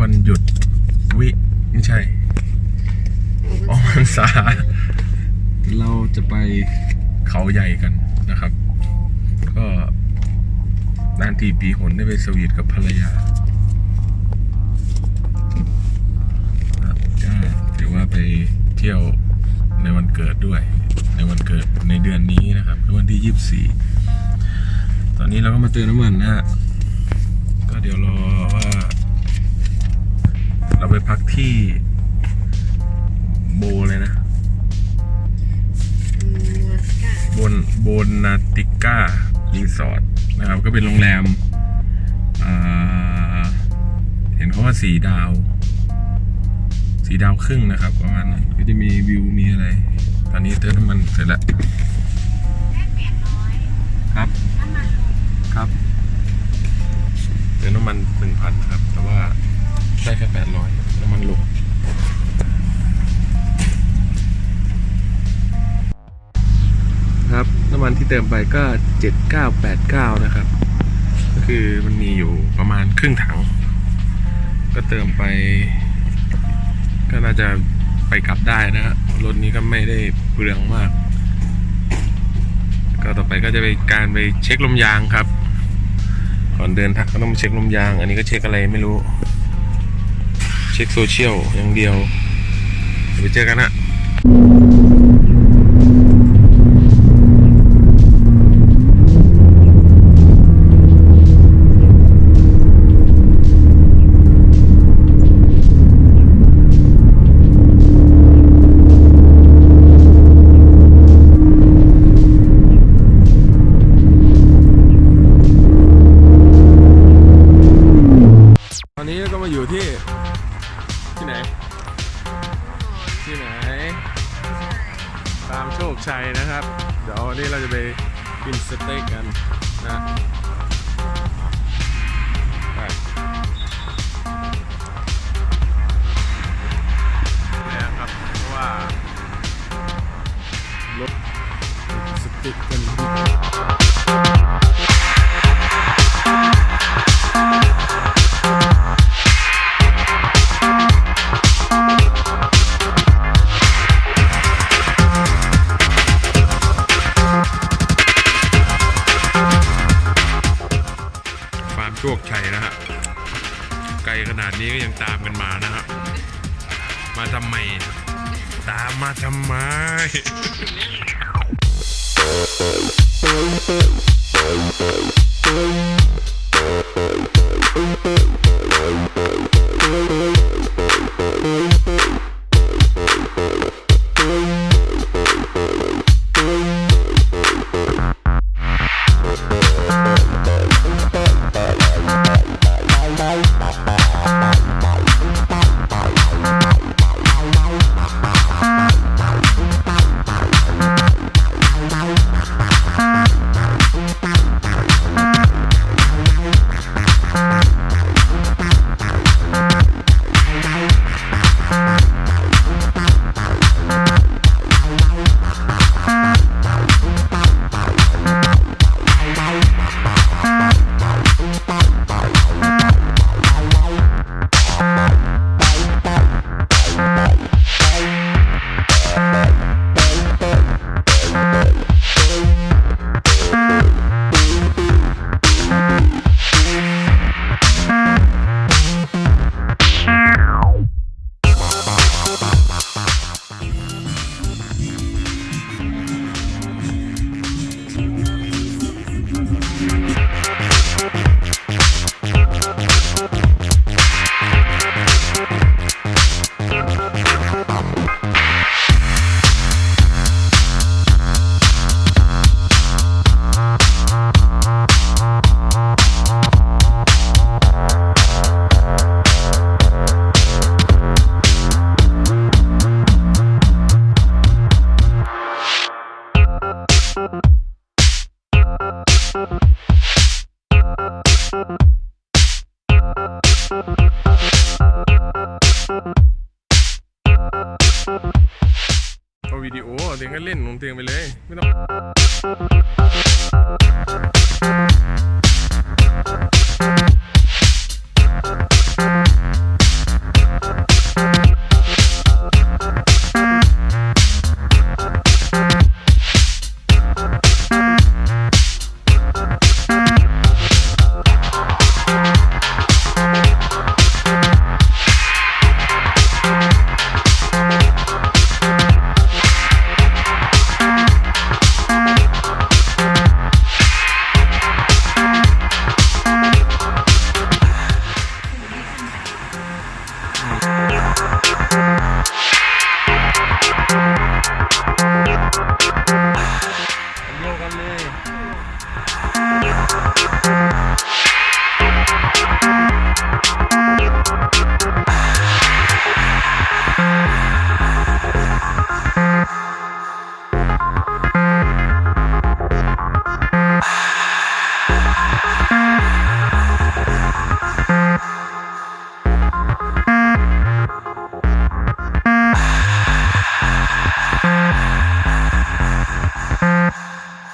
วันหยุดวิไม่ใช่ออกพรรษา เราจะไปเขาใหญ่กันนะครับ ก็นานทีปีหนได้ไปสวีทกับภรรยาครับก็ถือว่าไปเที่ยวในวันเกิดด้วย ในวันเกิดในเดือนนี้นะครับคือวันที่24ตอนนี้เราก็มาเติมน้ำมันนะฮะก็เดี๋ยวรอว่า เราไปพักที่โบเลยนะบนโบนนาติก้ารีสอร์ทนะครับ ก็เป็นโรงแรมอ่าเห็นเขาว่าสีดาว สีดาวครึ่งนะครับ ประมาณนั้นก็จะมีวิวมีอะไร ตอนนี้เติมน้ำมันเสร็จแล้วครับ ครับเติมน้ำมันหนึ่งพันครับ แต่ว่า ได้แค่แปดร้อยน้ำมันลงครับน้ำมันที่เติมไปก็7989นะครับ ก็คือมันมีอยู่ประมาณครึ่งถัง ก็เติมไป ก็น่าจะไปกลับได้นะฮะรถนี้ก็ไม่ได้เปลืองมาก ก็ต่อไปก็จะไปการไปเช็คลมยางครับ ก่อนเดินทางก็ต้องเช็คลมยาง อันนี้ก็เช็คอะไรไม่รู้เช็คโซเชียลอย่างเดียวเดี๋ยวไปเจอกันนะตอนนี้ก็มาอยู่ที่ที่ โชคชัยนะครับ เดี๋ยววันนี้เราจะไปกินสเต็กกันนะ โชคชัยนะฮะไกลขนาดนี้ก็ยังตามกันมานะฮะมาทำไม ตามมาทำไม เอาวิดีโอเตียงก็เล่นของเตียงไปเลย ไม่ต้อง